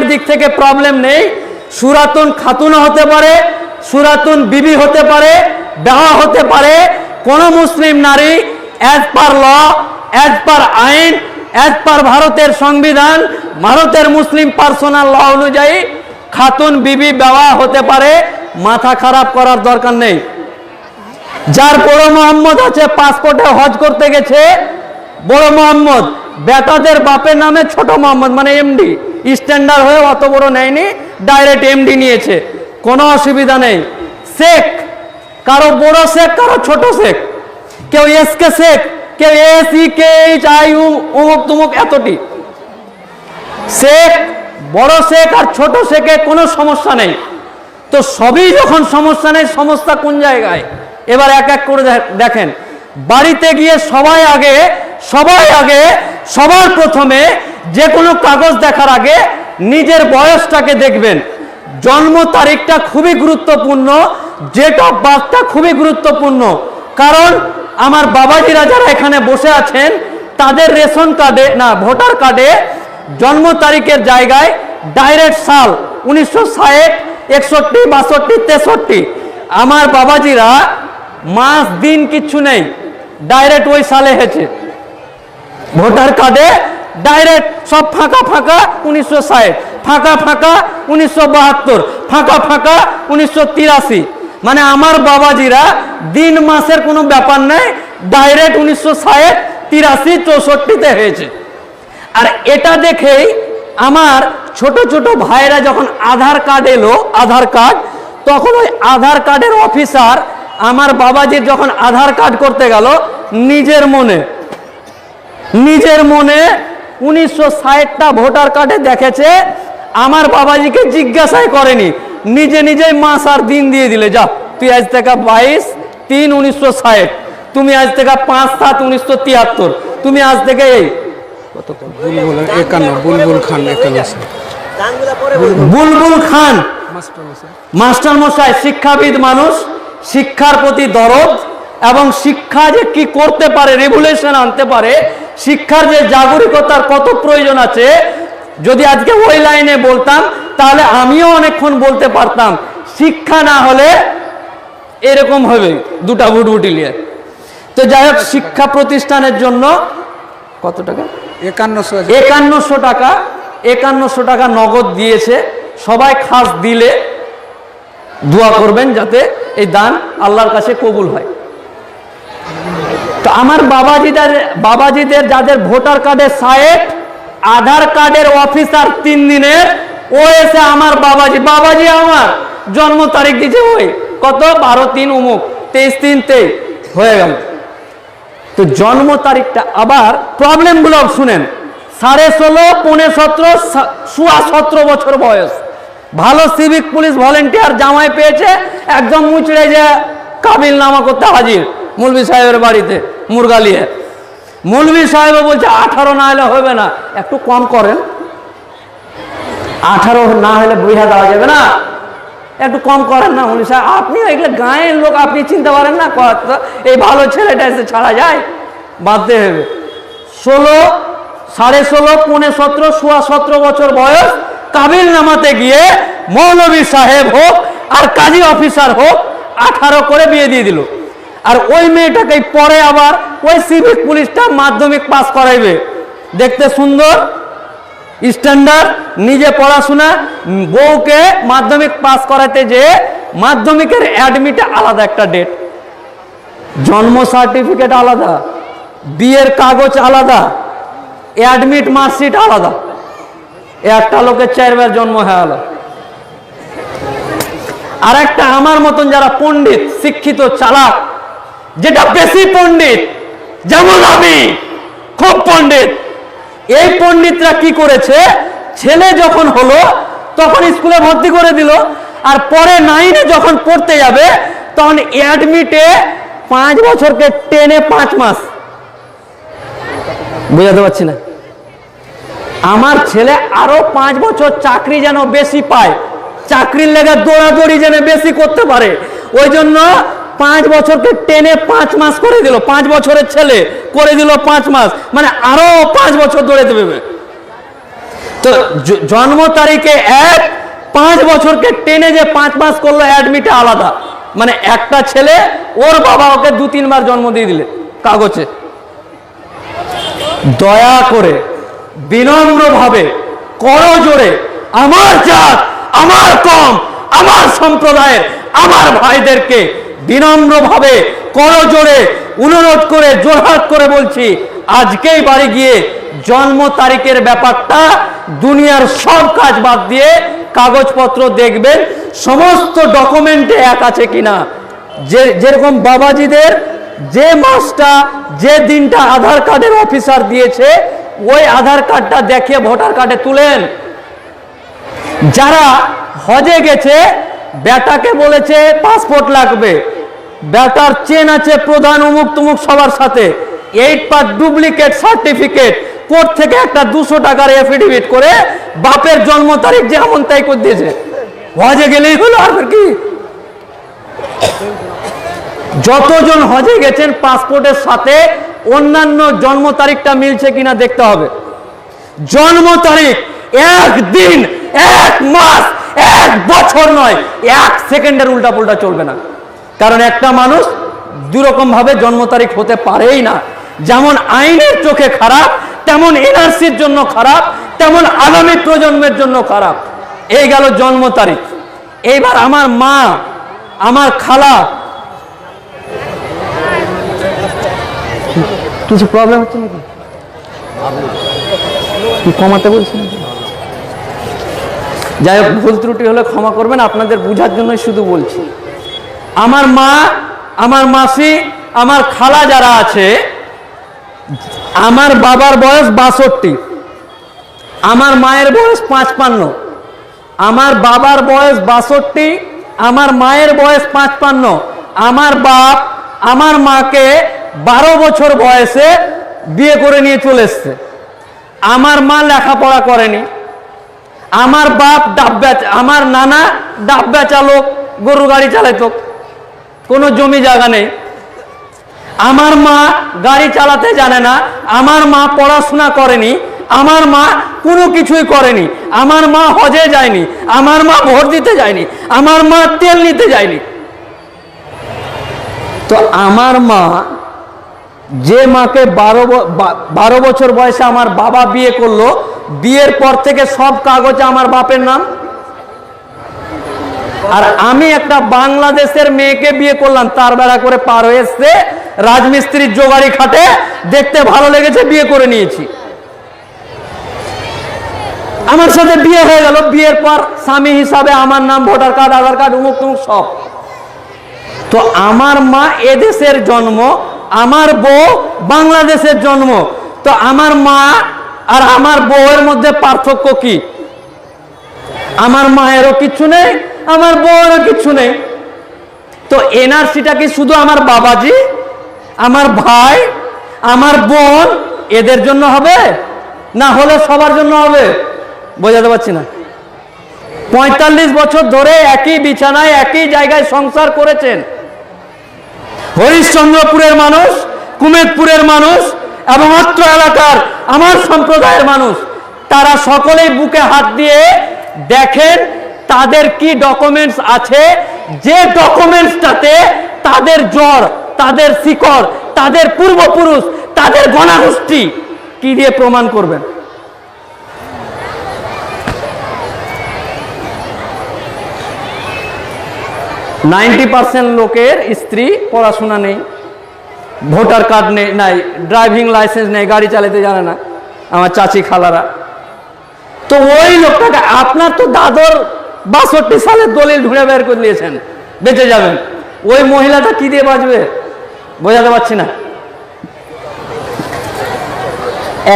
নামের দিক থেকে প্রবলেম নেই। সুরাতুন খাতুনও হতে পারে, সুরাতুন বিবি হতে পারে বেহা হতে পারে। কোন মুসলিম নারী অ্যাজ পার ল অ্যাজ পার আইন অ্যাজ পার ভারতের সংবিধান, ভারতের মুসলিম পার্সোনাল ল অনুযায়ী খাতুন বিবি বেওয়া হতে পারে, মাথা খারাপ করার দরকার নেই। যার বড় মোহাম্মদ আছে পাসপোর্টে হজ করতে গেছে, বড় মোহাম্মদ। বেটাদের বাপের নামে ছোট মোহাম্মদ মানে এমডি স্ট্যান্ডার্ড হয়ে অত বড় নেয়নি, ডাইরেক্ট এমডি নিয়েছে। কোনো অসুবিধা নেই। শেখ, কারও বড় শেখ, কারও ছোট শেখ। কেউ এস কে শেখ, কেউ S K H I U অমুক তুমুক এতটি। শেখ, বড় শেখ আর ছোট শেখে কোনো সমস্যা নেই। তো সবই যখন সমস্যা নেই, সমস্যা কোন জায়গায়? এবার এক এক করে দেখেন। বাড়িতে গিয়ে সবাই আগে সবাই আগে, সবার প্রথমে যে কোনো কাগজ দেখার আগে নিজের বয়সটাকে দেখবেন। জন্ম তারিখটা খুবই গুরুত্বপূর্ণ অফ বার্থটা খুবই গুরুত্বপূর্ণ। কারণ আমার বাবাজিরা যারা এখানে বসে আছেন, তাদের রেশন কার্ডে, না, ভোটার কার্ডে জন্ম তারিখের জায়গায় ডাইরেক্ট সাল, উনিশশো ষাট, একষট্টি, বাষট্টি, তেষট্টি। আমার বাবাজিরা মাস, দিন কিচ্ছু নেই ডাইরেক্ট ওই সালে হয়েছে। ভোটার কার্ডে ডাইরেক্ট সব ফাঁকা ফাঁকা উনিশশো ষাট, ফাঁকা ফাঁকা উনিশশো বাহাত্তর, ফাঁকা ফাঁকা উনিশশো তিরাশি। মানে আমার বাবাজিরা দিন মাসের কোনো ব্যাপার নেই, ডাইরেক্ট উনিশশো ষাট, তিরাশি, চৌষট্টিতে হয়েছে। আর এটা দেখেই আমার ছোট ছোট ভাইরা যখন আধার কার্ড এলো, আধার কার্ড, তখন ওই আধার কার্ডের অফিসার আমার বাবাজির যখন আধার কার্ড করতে গেল, নিজের মনে নিজের মনে উনিশশো ষাটটা ভোটার কার্ডে দেখেছে আমার বাবাজিকে জিজ্ঞাসাই করেনি। নিজে নিজেই মাস আর দিন দিয়ে দিলে যা তুই আজ থেকে বাইশ তিন উনিশশো ষাট তুমি আজ থেকে পাঁচ সাত উনিশশো তিয়াত্তর তুমি আজ থেকে এই। বুলবুল একান্ন বুলবুল খান একান্ন বুলবুল খান। মাস্টার মশাই। মাস্টার মশাই শিক্ষাবিদ মানুষ শিক্ষার প্রতি দরদ এবং শিক্ষা যে কি করতে পারে রেগুলেশন আনতে পারে শিক্ষার যে জাগরিকতার কত প্রয়োজন আছে যদি আজকে ওই লাইনে বলতাম তাহলে আমিও অনেকক্ষণ বলতে পারতাম শিক্ষা না হলে এরকম হবে দুটা ভুটভুটি নিয়ে। তো যাই হোক শিক্ষা প্রতিষ্ঠানের জন্য কত টাকা? একান্নশো একান্নশো টাকা একান্নশো টাকা নগদ দিয়েছে। সবাই খাস দিলে দোয়া করবেন যাতে এই দান আল্লাহর কাছে কবুল হয়। আমার বাবাজিদের বাবাজিদের যাদের ভোটার কার্ডের সাইট আধার কার্ডের অফিসার তিন দিনের, ও এসে আমার বাবাজি বাবাজি আমার, জন্ম তারিখ দিয়েছে ওই, কত? বারো তিন উমুক, তেইশ তিন তেইশ হয়ে গেল। তো জন্ম তারিখটা আবার প্রবলেমগুলো শুনেন। সাড়ে ষোলো, পৌনে সতেরো সোয়া সতেরো বছর বয়স। ভালো সিভিক পুলিশ ভলেন্টিয়ার জামাই পেয়েছে, একদম মুচড়ে যে কাবিল নামা করতে হাজির, মুলবি সাহেবের বাড়িতে। মুরগালিয়ে মুলবি সাহেব বলছে, আঠারো না হলে হবে না। একটু কম করেন। আঠারো না হলে বুঝা দেওয়া যাবে না। একটু কম করেন না উনি সাহেব। আপনি এগুলো গাঁয়ের লোক, আপনি চিনতে পারেন না এই ভালো ছেলেটা এসে ছাড়া যায়। বাঁধতে হবে। ষোলো, সাড়ে ষোলো, পৌনে সতেরো, সোয়া সতেরো বছর বয়স কাবিল নামাতে গিয়ে মৌলবী সাহেব হোক আর কাজী অফিসার হোক, আঠারো করে বিয়ে দিয়ে দিল। আর ওই মেয়েটাকে পরে আবার ওই সিভিক পুলিশটা মাধ্যমিক পাস করাইবে। দেখতে সুন্দর স্ট্যান্ডার্ড নিজে পড়াশোনা, বউকে মাধ্যমিক পাস করাতে যে মাধ্যমিকের অ্যাডমিট আলাদা একটা ডেট জন্ম সার্টিফিকেট আলাদা, বিয়ের কাগজ আলাদা অ্যাডমিট মার্কশিট আলাদা। একটা লোকের চারবার জন্ম হয়ে গেল। আর একটা আমার মতন যারা পণ্ডিত, শিক্ষিত, চালাক যেটা বেশি পণ্ডিত, যেমন আমি, খুব পণ্ডিত। এই পণ্ডিতরা কি করেছে? ছেলে যখন হলো, তখন স্কুলে ভর্তি করে দিল, আর পরে নাইনে যখন পড়তে যাবে, তখন অ্যাডমিটে পাঁচ বছরকে টেনে পাঁচ মাস। বুঝাতে পারছি না? আমার ছেলে আরও পাঁচ বছর চাকরি যেন বেশি পায়, চাকরির লেগে দৌড়াদৌড়ি যেন বেশি করতে পারে, ওই জন্য পাঁচ বছরকে টেনে পাঁচ মাস করে দিল, পাঁচ বছরের ছেলে করে দিল পাঁচ মাস মানে আরও পাঁচ বছর ধরে দেবে। তো জন্ম তারিখে এক, পাঁচ বছরকে টেনে যে পাঁচ মাস করল অ্যাডমিটে আলাদা। মানে একটা ছেলে, ওর বাবা ওকে দু তিনবার জন্ম দিয়ে দিলে কাগজে। দয়া করে, বিনম্রভাবে করজোড়ে আমার জাত, আমার কম, আমার সম্প্রদায়ের, আমার ভাইদেরকে বিনম্রভাবে, করজোড়ে, অনুরোধ করে, জোরহাট করে বলছি, আজকেই বাড়ি গিয়ে জন্ম তারিখের ব্যাপারটা দুনিয়ার সব কাজ বাদ দিয়ে কাগজপত্র দেখবেন, সমস্ত ডকুমেন্টে এক আছে কিনা। যে, যেরকম বাবাজিদের যে মাসটা, যে দিনটা আধার কার্ডের অফিসার দিয়েছে, ওই আধার কার্ডটা দেখিয়ে ভোটার কার্ডে তুলেন। যারা হজে গেছে বেটাকে বলেছে পাসপোর্ট লাগবে। বেটার চেন আছে প্রধান অমুক তুমুক সবার সাথে। এইট পার ডুপ্লিকেট সার্টিফিকেট কোর্ট থেকে একটা দুশো টাকার এফিডেভিট করে বাপের জন্ম তারিখ যেমন তাই করে দিয়েছে। হজে গেলেই হলো আর কি? যতজন হজে গেছেন পাসপোর্টের সাথে অন্যান্য জন্ম তারিখটা মিলছে কিনা দেখতে হবে। জন্ম তারিখ একদিন, এক মাস এক বছর নয়, এক সেকেন্ডের উল্টা পুল্টা চলবে না। কারণ একটা মানুষ দুরকম ভাবে জন্ম তারিখ হতে পারেই না। যেমন আইনের চোখে খারাপ, তেমন এনআরসির জন্য খারাপ, তেমন আগামী প্রজন্মের জন্য খারাপ। এই গেল জন্ম তারিখ। এইবার আমার মা, আমার খালা। কিছু প্রবলেম হচ্ছে নাকি? কমাতে বলছি নাকি? যাই হোক, ভুল ত্রুটি হলে ক্ষমা করবেন, আপনাদের বোঝার জন্যই শুধু বলছি। আমার মা, আমার মাসি, আমার খালা যারা আছে, আমার বাবার বয়স বাষট্টি, আমার মায়ের বয়স পাঁচপান্ন, আমার বাবার বয়স বাষট্টি, আমার মায়ের বয়স পাঁচপান্ন, আমার বাপ আমার মাকে বারো বছর বয়সে বিয়ে করে নিয়ে চলে এসছে। আমার মা লেখাপড়া করেনি। আমার বাপ ডাব বেচ, আমার নানা ডাব বেচালোক গরু গাড়ি চালাতো কোনো জমি জায়গা নেই। আমার মা গাড়ি চালাতে জানে না, আমার মা পড়াশোনা করেনি, আমার মা কোনো কিছুই করেনি, আমার মা হজে যায়নি, আমার মা ভোট দিতে যায়নি, আমার মা তেল নিতে যায়নি। তো আমার মা যে মাকে বারো বারো বছর বয়সে আমার বাবা বিয়ে করল বিয়ের পর থেকে সব কাগজে আমার বাপের নাম। আর আমি একটা বাংলাদেশের মেয়েকে বিয়ে করলাম, তার বেড়া করে পার হয়ে এসছে রাজমিস্ত্রির জোগাড়ি খাটে। দেখতে ভালো লেগেছে, বিয়ে করে নিয়েছি। আমার সাথে বিয়ে হয়ে গেল, বিয়ের পর স্বামী হিসাবে আমার নাম, ভোটার কার্ড, আধার কার্ড, উমুক তুমুক সব। তো আমার মা এদেশের জন্ম, আমার বউ বাংলাদেশের জন্ম। তো আমার মা আর আমার বউয়ের মধ্যে পার্থক্য কি? আমার মায়েরও কিচ্ছু নেই, আমার বউয়েরও কিচ্ছু নেই। তো এনআরসিটা কি শুধু আমার বাবাজি, আমার ভাই, আমার বোন এদের জন্য হবে? না হলে সবার জন্য হবে? বোঝাতে পারছি না। পঁয়তাল্লিশ বছর ধরে একই বিছানায়, একই জায়গায় সংসার করেছেন। হরিশ্চন্দ্রপুরের মানুষ, কুমেদপুরের মানুষ এবং অত্র এলাকার আমার সম্প্রদায়ের মানুষ, তারা সকলেই বুকে হাত দিয়ে দেখেন তাদের কি ডকুমেন্টস আছে। যে ডকুমেন্টসটাতে তাদের জ্বর, তাদের শিকড়, তাদের পূর্বপুরুষ, তাদের গণাগোষ্ঠী কি দিয়ে প্রমাণ করবেন? নাইনটি পার্সেন্ট লোকের স্ত্রী পড়াশোনা নেই। ভোটার কার্ড নেই, নাই, ড্রাইভিং লাইসেন্স নেই, গাড়ি চালাতে জানে না আমার চাচি খালারা। তো ওই লোকটাকে আপনার তো দাদর বাষট্টি সালে দলিল ঘুরে বের করে দিয়েছেন বেঁচে যাবেন। ওই মহিলাটা কি দিয়ে বাঁচবে? বোঝাতে পারছি না।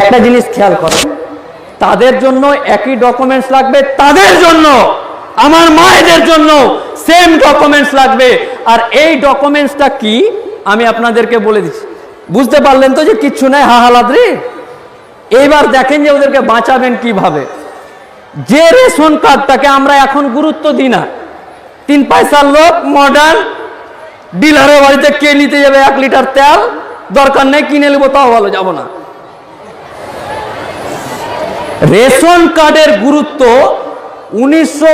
একটা জিনিস খেয়াল করেন, তাদের জন্য একই ডকুমেন্টস লাগবে, তাদের জন্য, আমার মায়েদের জন্য সেম ডকুমেন্টস লাগবে। আর এই ডকুমেন্টসটা কি? আমি আপনাদেরকে বলে দিচ্ছি। বুঝতে পারলেন তো যে কিচ্ছু নাই হাহালাদ্রি এইবার দেখেন যে ওদেরকে বাঁচাবেন কীভাবে। যে রেশন কার্ডটাকে আমরা এখন গুরুত্ব দিই না, তিন পয়সার লোক মডার্ন ডিলারের বাড়িতে কে নিতে যাবে এক লিটার তেল? দরকার নেই, কিনে নেব, তাও ভালো, যাব না। রেশন কার্ডের গুরুত্ব উনিশশো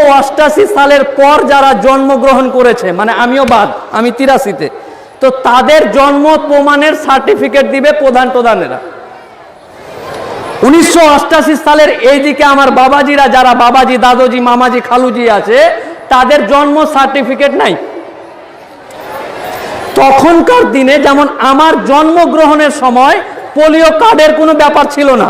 সালের পর যারা জন্মগ্রহণ করেছে মানে আমিও বাদ, আমি তিরাশিতে তো তাদের জন্ম প্রমাণের সার্টিফিকেট দিবে প্রধান প্রধানেরা। উনিশশো সালের এই দিকে আমার বাবাজিরা, যারা বাবাজি, দাদুজি, মামাজি, খালুজি আছে, তাদের জন্ম সার্টিফিকেট নাই। তখনকার দিনে যেমন আমার জন্মগ্রহণের সময় পোলিও কার্ডের কোনো ব্যাপার ছিল না,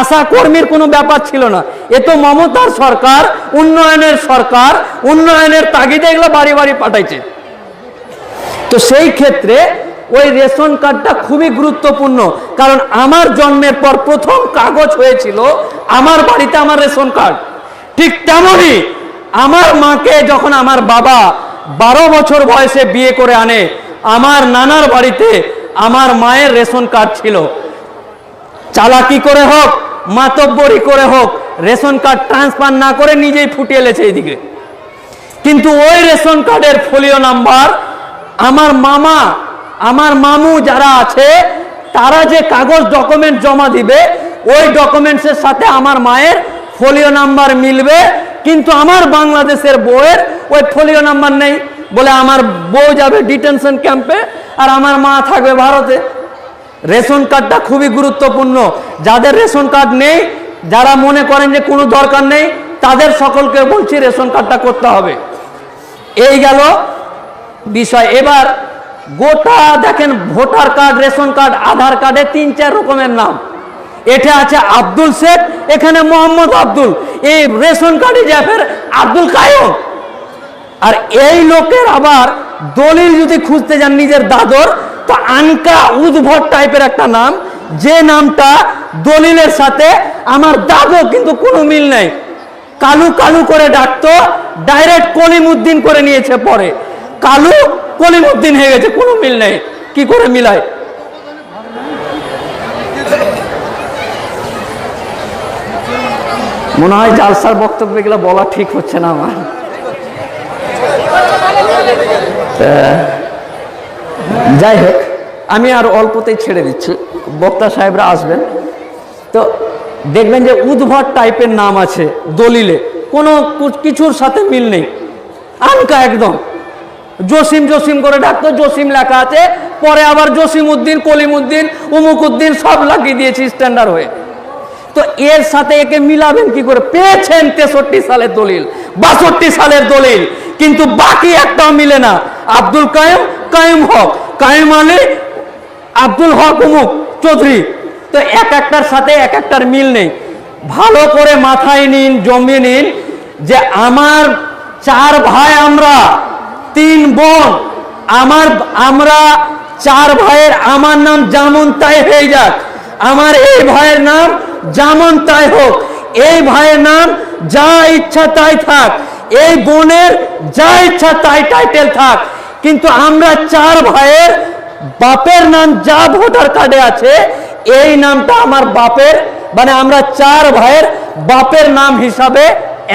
আশা কর্মীর কোনো ব্যাপার ছিল না। এ তো মমতার সরকার, উন্নয়নের সরকার, উন্নয়নের তাগিদে এগুলো বাড়ি বাড়ি পাঠাইছে। তো সেই ক্ষেত্রে ওই রেশন কার্ডটা খুবই গুরুত্বপূর্ণ। কারণ আমার জন্মের পর প্রথম কাগজ হয়েছিল আমার বাড়িতে আমার রেশন কার্ড। ঠিক তেমনই আমার মাকে যখন আমার বাবা বারো বছর বয়সে বিয়ে করে আনে, আমার নানার বাড়িতে আমার মায়ের রেশন কার্ড ছিল। চালাকি করে হোক, মাতব্বরি করে হোক, রেশন কার্ড ট্রান্সফার না করে নিজেই ফুটিয়ে এলেছে এইদিকে। কিন্তু ওই রেশন কার্ডের ফোলিও নাম্বার আমার মামা, আমার মামু যারা আছে, তারা যে কাগজ ডকুমেন্ট জমা দিবে, ওই ডকুমেন্টসের সাথে আমার মায়ের ফোলিও নাম্বার মিলবে। কিন্তু আমার বাংলাদেশের বউয়ের ওই ফোলিও নাম্বার নেই বলে আমার বউ যাবে ডিটেনশন ক্যাম্পে আর আমার মা থাকবে ভারতে। রেশন কার্ডটা খুবই গুরুত্বপূর্ণ। যাদের রেশন কার্ড নেই, যারা মনে করেন যে কোনো দরকার নেই, তাদের সকলকে বলছি রেশন কার্ডটা করতে হবে। এই গেল বিষয়। এবার গোটা দেখেন voter card, ration card, Aadhaar কার্ডে তিন, চার রকমের নাম। এটা আছে আব্দুল শেখ, এখানে মোহাম্মদ আব্দুল। এই রেশন কার্ডে যে ফের আব্দুল কায়ম আর এই লোকের আবার দলিল যদি খুঁজতে যান নিজের দাদর, তো আনকা উদ্ভট টাইপের একটা নাম। যে নামটা দলিলের সাথে আমার দাদু কিন্তু কোনো মিল নেই। কালু কালু করে ডাকতো, ডাইরেক্ট কলিমুদ্দিন করে নিয়েছে পরে। কালু কলিমুদ্দিন হয়ে গেছে, কোনো মিল নেই। কি করে মিলায়? মনে হয় জালসার বক্তব্য এগুলো বলা ঠিক হচ্ছে না আমার। যাই হোক, আমি আর অল্পতেই ছেড়ে দিচ্ছি। বক্তা সাহেবরা আসবেন। তো দেখবেন যে উদ্ভট টাইপের নাম আছে দলিলে। কোনো কিছুর সাথে মিল নেই। আনকা একদম। জসিম জসিম করে ডাকতো, জসিম লেখা আছে। পরে আবার জসিম উদ্দিন কলিম উদ্দিন উমুক উদ্দিন সব লাগিয়ে দিয়েছি স্ট্যান্ডার্ড হয়ে। তো এর সাথে একে মিলাবেন কি করে? পেয়েছেন তেষট্টি সালের দলিল, বাষট্টি সালের দলিল, কিন্তু বাকি একটাও মিলে না। আব্দুল কায়েম কায়েম হক, কায়েম আলী, আব্দুল হক উমুক চৌধুরী। তো এক একটার সাথে এক একটার মিল নেই। ভালো করে মাথায় নিন, জমিয়ে নিন যে আমার চার ভাই আমরা তিন বোন। আমার, আমরা চার ভাইয়ের, আমার নাম যেমন তাই হয়ে যাক। আমার এই ভাইয়ের নাম যেমন তাই হোক। এই ভাইয়ের নাম যা ইচ্ছা তাই থাক। এই বোনের যা ইচ্ছা তাই টাইটেল থাক। কিন্তু আমরা চার ভাইয়ের বাপের নাম যা ভোটার কার্ডে আছে, এই নামটা আমার বাপের মানে আমরা চার ভাইয়ের বাপের নাম হিসাবে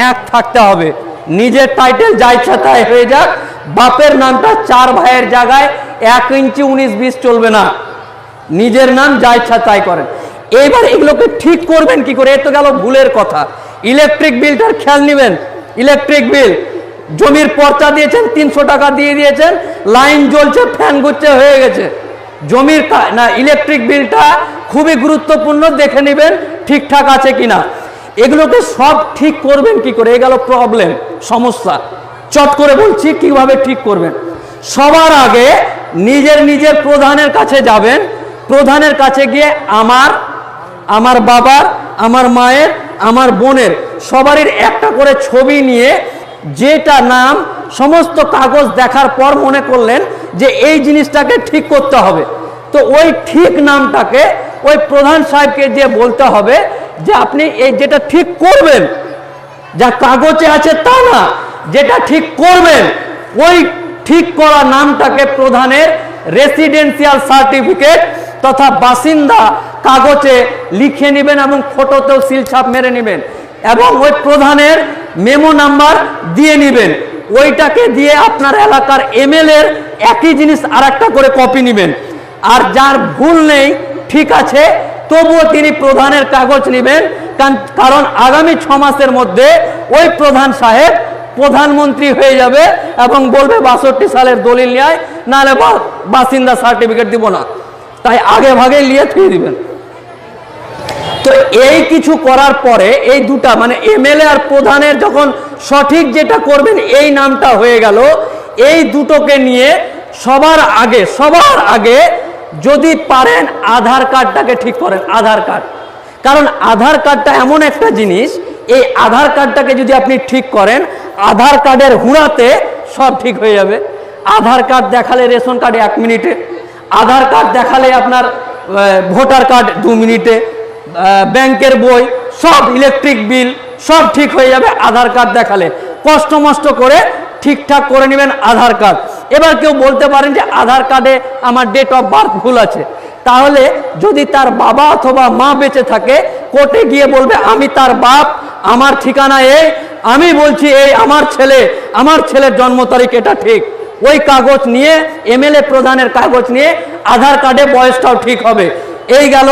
এক থাকতে হবে। নিজের টাইটেল যা ইচ্ছা তাই হয়ে যাক। বাপের নামটা চার ভাইয়ের জায়গায় এক ইঞ্চি উনিশ বিশ চলবে না। নিজের নাম যা ইচ্ছা তাই করেন। এইবার এগুলোকে ঠিক করবেন কি করে? এ তো গেল ভুলের কথা। ইলেকট্রিক বিলটার খেয়াল নেবেন। Electric bill. জমির পর্চা দিয়েছেন, তিনশো টাকা দিয়ে দিয়েছেন। লাইন জ্বলছে, ফ্যান ঘুরছে, হয়ে গেছে। জমির না, ইলেকট্রিক বিলটা খুবই গুরুত্বপূর্ণ, দেখে নেবেন ঠিকঠাক আছে কিনা। এগুলোকে সব ঠিক করবেন কি করে? এ গেল প্রবলেম সমস্যা। চট করে বলছি কীভাবে ঠিক করবেন। সবার আগে নিজের নিজের প্রধানের কাছে যাবেন। প্রধানের কাছে গিয়ে আমার আমার বাবার, আমার মায়ের, আমার বোনের সবারই একটা করে ছবি নিয়ে যেটা নাম, সমস্ত কাগজ দেখার পর মনে করলেন যে এই জিনিসটাকে ঠিক করতে হবে। তো ওই ঠিক নামটাকে ওই প্রধান সাহেবকে যে বলতে হবে যে আপনি এই যেটা ঠিক করবেন, যা কাগজে আছে তা না, যেটা ঠিক করবেন, ওই ঠিক করা নামটাকে প্রধানের রেসিডেন্সিয়াল সার্টিফিকেট তথা বাসিন্দা কাগজে লিখে নেবেন এবং ফটোতেও সিল ছাপ মেরে নেবেন এবং ওই প্রধানের মেমো নাম্বার দিয়ে নেবেন। ওইটাকে দিয়ে আপনার এলাকার এমএল এর একই জিনিস আর করে কপি নেবেন। আর যার ভুল নেই, ঠিক আছে তবুও তিনি প্রধানের কাগজ নেবেন কারণ- আগামী ছ মাসের মধ্যে ওই প্রধান সাহেব প্রধানমন্ত্রী হয়ে যাবে এবং বলবে বাষট্টি সালের দলিল নেয় নাহলে বাসিন্দা সার্টিফিকেট দিব না। তাই আগে ভাগে নিয়ে থুয়ে দিবেন। তো এই কিছু করার পরে এই দুটা মানে এমএলএ আর প্রধানের যখন সঠিক যেটা করবেন, এই নামটা হয়ে গেল। এই দুটোকে নিয়ে সবার আগে সবার আগে যদি পারেন আধার কার্ডটাকে ঠিক করেন, আধার কার্ড। কারণ আধার কার্ডটা এমন একটা জিনিস, এই আধার কার্ডটাকে যদি আপনি ঠিক করেন, আধার কার্ডের হুঁড়াতে সব ঠিক হয়ে যাবে। আধার কার্ড দেখালে রেশন কার্ড এক মিনিটে, আধার কার্ড দেখালে আপনার ভোটার কার্ড দু মিনিটে ব্যাংকের বই, সব ইলেকট্রিক বিল, সব ঠিক হয়ে যাবে আধার কার্ড দেখালে। কষ্ট মষ্ট করে ঠিকঠাক করে নেবেন আধার কার্ড। এবার কেউ বলতে পারেন যে আধার কার্ডে আমার ডেট অফ বার্থ ভুল আছে। তাহলে যদি তার বাবা অথবা মা বেঁচে থাকে, কোর্টে গিয়ে বলবে, আমি তার বাপ, আমার ঠিকানা এই, আমি বলছি এই, আমার ছেলে, আমার ছেলের জন্ম তারিখ এটা ঠিক। ওই কাগজ নিয়ে, এমএলএ প্রধানের কাগজ নিয়ে আধার কার্ডে বয়সটাও ঠিক হবে। এই গেল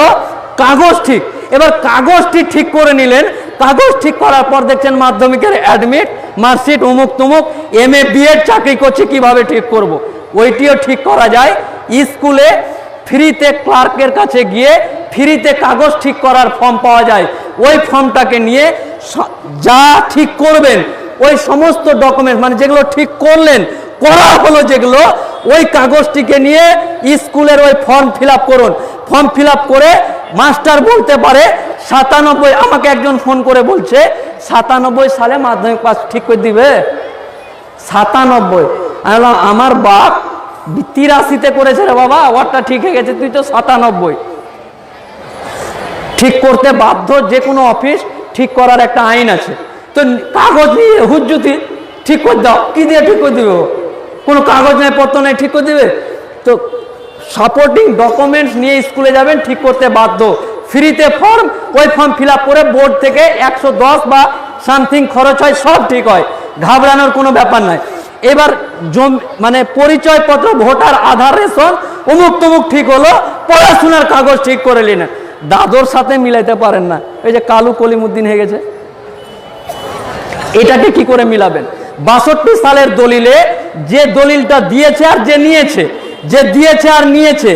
কাগজ ঠিক। এবার কাগজটি ঠিক করে নিলেন। কাগজ ঠিক করার পর দেখছেন মাধ্যমিকের অ্যাডমিট মার্কশিট অমুক তুমুক এম এ বিএড চাকরি করছে, কীভাবে ঠিক করব। ওইটিও ঠিক করা যায়। স্কুলে ফ্রিতে ক্লার্কের কাছে গিয়ে ফ্রিতে কাগজ ঠিক করার ফর্ম পাওয়া যায়। ওই ফর্মটাকে নিয়ে যা ঠিক করবেন, ওই সমস্ত ডকুমেন্ট মানে যেগুলো ঠিক করলেন, করা হলো যেগুলো, ওই কাগজটিকে নিয়ে স্কুলের ওই ফর্ম ফিল করুন। ফর্ম ফিল করে মাস্টার বলতে পারে, সাতানব্বই, আমাকে একজন ফোন করে বলছে সাতানব্বই সালে মাধ্যমিক পাস ঠিক করে দিবে? সাতানব্বই। আমি আমার বাপ তিরাশিতে করেছে রে বাবা ওয়ারটা ঠিক হয়ে গেছে, তুই তো সাতানব্বই। ঠিক করতে বাধ্য যে কোনো অফিস ঠিক করার একটা আইন আছে। তো কাগজ নিয়ে হুজ্জুতি ঠিক করে দাও, কি দিয়ে ঠিক করে দিবে? কোনো কাগজ নেই, পত্র নেই, ঠিক করে দিবে? তো সাপোর্টিং ডকুমেন্টস নিয়ে স্কুলে যাবেন, ঠিক করতে বাধ্য। ফ্রিতে ফর্ম ওই ফর্ম ফিল করে বোর্ড থেকে একশো দশ বা সামথিং খরচ হয়, সব ঠিক হয়। ঘাবড়ানোর কোনো ব্যাপার নাই এবার জম মানে পরিচয়পত্র ভোটার আধার, রেশন, অমুক তমুক ঠিক হলো, পড়াশোনার কাগজ ঠিক করে নিলেন। দাদর সাথে মিলাইতে পারেন না। এই যে কালু কলিমুদ্দিন হয়ে গেছে। এটাকে কি করে মিলাবেন? বাষট্টি সালের দলিলে যে দলিলটা দিয়েছে আর যে নিয়েছে, যে দিয়েছে আর নিয়েছে,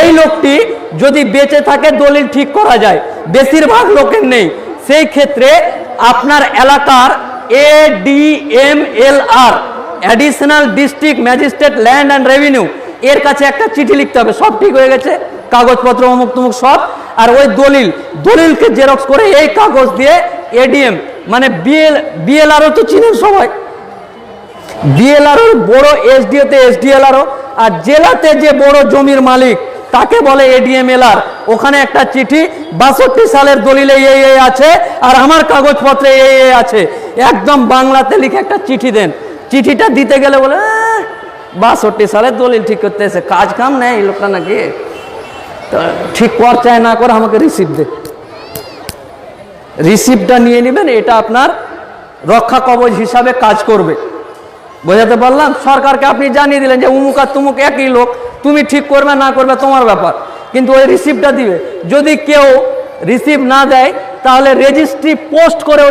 এই লোকটি যদি বেঁচে থাকে দলিল ঠিক করা যায়। বেশিরভাগ লোকের নেই। সেই ক্ষেত্রে আপনার এলাকার A D M L R additional district magistrate land and revenue এর কাছে একটা চিঠি লিখতে হবে। সব ঠিক হয়ে গেছে। কাগজপত্র অমুক তমুক সব। আর ওই দলিল, দলিলকে জেরক্স করে এই কাগজ দিয়ে এডিএম মানে বিএল বিএলআরও তো চিনেন সবাই। বিএলআরও বড় এসডিওতে এসডিএলআরও আর জেলাতে যে বড় জমির মালিক তাকে বলে এডিএমএলআর ওখানে একটা চিঠি, বাষট্টি সালের দলিলে এই এই আছে, আর আমার কাগজপত্রে এই এই আছে। একদম বাংলাতে লিখে একটা চিঠি দেন। চিঠিটা দিতে গেলে বলে বাষট্টি সালের দলিল ঠিক করতে এসে কাজ কাম নেই লোকটা নাকি? ঠিক কর চায় না করে আমাকে রিসিপ্ট দে। রিসিপ্টটা নিয়ে নেবেন, এটা আপনার রক্ষা কবচ হিসাবে কাজ করবে। বোঝাতে পারলাম? সরকারকে আপনি জানিয়ে দিলেন যে উমুক আর তুমুক একই লোক, তুমি ঠিক করবে না করবে তোমার ব্যাপার। কিন্তু ওই রিসিপ্টটা দিবে। যদি কেউ রিসিপ্ট না দেয়, তাহলে রেজিস্ট্রি পোস্ট করে ওটা